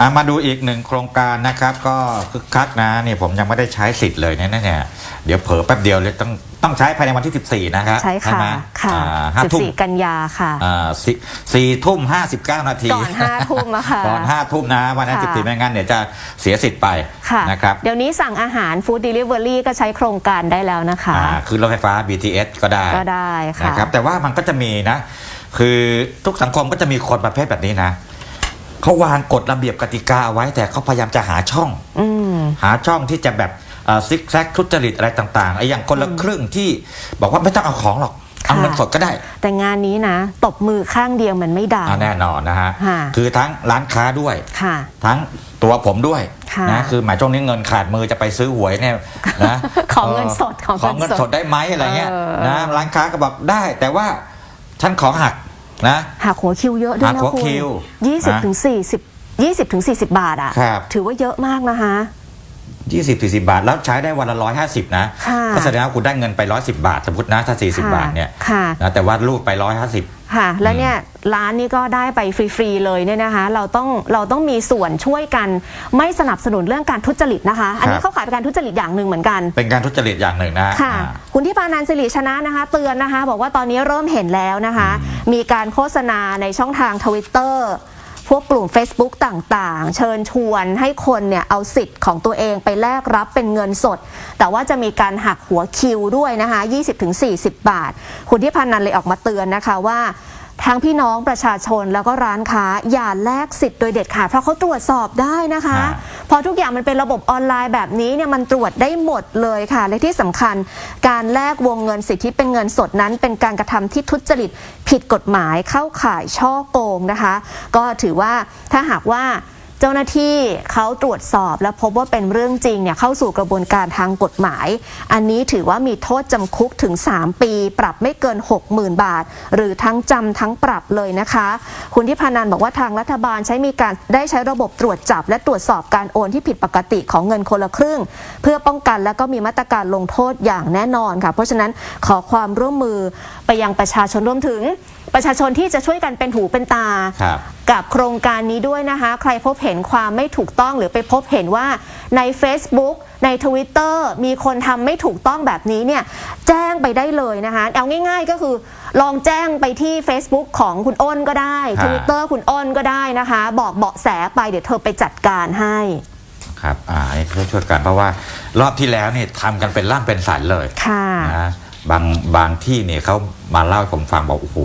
อะมาดูอีกหนึ่งโครงการนะครับก็คึกคักนะนี่ผมยังไม่ได้ใช้สิทธิ์เลยเนี่ยเนี่ยเดี๋ยวเผลอแป๊บเดียวเลยต้องต้องใช้ภายในวันที่ 14 นะครับใช่ค่ะไหมค่ะอ่าห้าทุ่ม14กันยาค่ะอ่าสี่สี่ทุ่มห้าสิบเก้านาทีก่อนห้าทุ่มอะค่ะก่อนห้าทุ่มนะวันนั้นค่ะสิบสี่ไม่งั้นเดี๋ยวจะเสียสิทธิ์ไปค่ะนะครับเดี๋ยวนี้สั่งอาหารฟู้ดเดลิเวอรี่ก็ใช้โครงการได้แล้วนะคะอ่าคือรถไฟฟ้า BTS ก็ได้ก็ได้ค่ะนะครับแต่ว่ามันก็จะมีนะ คือทุกสังคมก็จะมีคนประเภทแบบนี้นะ เขาวางกฎระเบียบกติกาเอาไว้แต่เขาพยายามจะหาช่องอืมหาช่องที่จะแบบซิกแซกทุจริตอะไรต่างๆไอ้อย่างคนละครึ่งที่บอกว่าไม่ต้องเอาของหรอกเอาเงินสดก็ได้ แต่งานนี้นะ ตบมือข้างเดียวมันไม่ดังอ่าแน่นอนนะฮะค่ะคือทั้งร้านค้าด้วยค่ะทั้งตัวผมด้วยค่ะนะคือหมายช่วงนี้เงินขาดมือจะไปซื้อหวยเนี่ยนะขอเงินสดขอขอเงิเงินนสสดดได้ไหมอะไรเงี้ยเออนะร้านค้าก็บอกได้ แต่ว่าฉันขอหัก นะ หักหัวคิวเยอะด้วยหักนะหัวคุณคิวยี่สิบนะถึงสี่สิบยี่สิบถึงสี่สิบบาทอะครับ ถือว่าเยอะมากนะคะ20 40บาท แล้วใช้ได้วันละ150นะค่ะก็แสดงว่าคุณได้เงินไป110บาทสมมตินะถ้า40ค่ะบาทเนี่ยค่ะ นะแต่ว่ารูดไป150ค่ะ แล้วเนี่ยร้านนี้ก็ได้ไปฟรีๆเลยเนี่ยนะคะ เราต้องเราต้องมีส่วนช่วยกันไม่สนับสนุนเรื่องการทุจริตนะคะ อันนี้ครับ เข้าข่ายเป็นการทุจริตอย่างหนึ่งเหมือนกัน เป็นการทุจริตอย่างหนึ่งนะค่ะ อ่า คุณที่ปานันสิริชนะนะคะ เตือนนะคะ บอกว่าตอนนี้เริ่มเห็นแล้วนะคะ มีการโฆษณาในช่องทางทวิตเตอร์พวกกลุ่ม Facebook ต่างๆ เชิญชวนให้คนเนี่ยเอาสิทธิ์ของตัวเองไปแลกรับเป็นเงินสด แต่ว่าจะมีการหักหัวคิวด้วยนะคะ 20-40 บาท คุณที่พันนันเลยออกมาเตือนนะคะว่า ทั้งพี่น้องประชาชนแล้วก็ร้านค้าอย่าแลกสิทธิ์โดยเด็ดขาดเพราะเขาตรวจสอบได้นะคะ ฮะ พอทุกอย่างมันเป็นระบบออนไลน์แบบนี้เนี่ยมันตรวจได้หมดเลยค่ะ และที่สำคัญการแลกวงเงินสิทธิเป็นเงินสดนั้น เป็นการกระทำที่ทุจริตผิดกฎหมายเข้าข่ายช่อโกงนะคะ ก็ถือว่าถ้าหากว่า เจ้าหน้าที่เขาตรวจสอบและพบว่าเป็นเรื่องจริงเนี่ยเข้าสู่กระบวนการทางกฎหมาย อันนี้ถือว่ามีโทษจำคุกถึง 3 ปี ปรับไม่เกิน 60,000 บาท หรือทั้งจำทั้งปรับเลยนะคะ คุณที่พานันบอกว่าทางรัฐบาลใช้มีการได้ใช้ระบบตรวจจับ และตรวจสอบการโอนที่ผิดปกติของเงินคนละครึ่ง เพื่อป้องกันและก็มีมาตรการลงโทษอย่างแน่นอนค่ะ เพราะฉะนั้นขอความร่วมมือไปยังประชาชนรวมถึงประชาชนที่จะช่วยกันเป็นหูเป็นตา กับโครงการนี้ด้วยนะคะ ใครพบเห็นความไม่ถูกต้องหรือไปพบเห็นว่าใน Facebook ใน Twitter มีคนทำไม่ถูกต้องแบบนี้เนี่ยแจ้งไปได้เลยนะคะเอาง่าย ๆ ก็คือลองแจ้งไปที่ Facebook ของคุณอ้นก็ได้ฮะ Twitter คุณอ้นก็ได้นะคะ บอกเบาะแสไปเดี๋ยวเธอไปจัดการให้ครับอ่าอันนี้ช่วยๆกันเพราะว่ารอบที่แล้วเนี่ยทำกันเป็นล่ำเป็นสันเลยค่ะนะบางบางที่เนี่ยเขามาเล่าให้ผมฟังบอกโอ้โห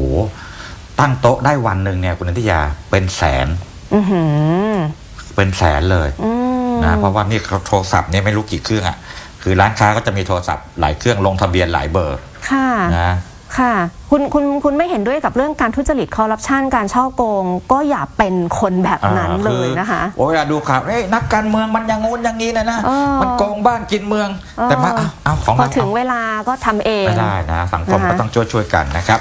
ตั้งโต๊ะได้วันหนึ่งเนี่ยคุณนันทิยาเป็นแสนอือหือเป็นแสนเลยอืมนะเพราะว่านี่โทรศัพท์เนี่ยไม่รู้กี่เครื่องอะคือร้านค้าก็จะมีโทรศัพท์หลายเครื่องลงทะเบียนหลายเบอร์ค่ะ นะค่ะ คุณคุณคุณไม่เห็นด้วยกับเรื่องการทุจริตคอร์รัปชันการช่อโกง ก็อย่าเป็นคนแบบนั้นเลยนะคะโอ้ยเวลาดูข่าวเอ้ยนักการเมืองมันอย่างงู้นอย่างนี้นะนะเออมันโกงบ้านกินเมืองเออแต่มาเอาเอาของพอเรา ถึงเอาเวลาก็ทำเอง ไม่ได้นะ สังคมนะคะก็ต้องช่วยช่วยๆกันนะครับ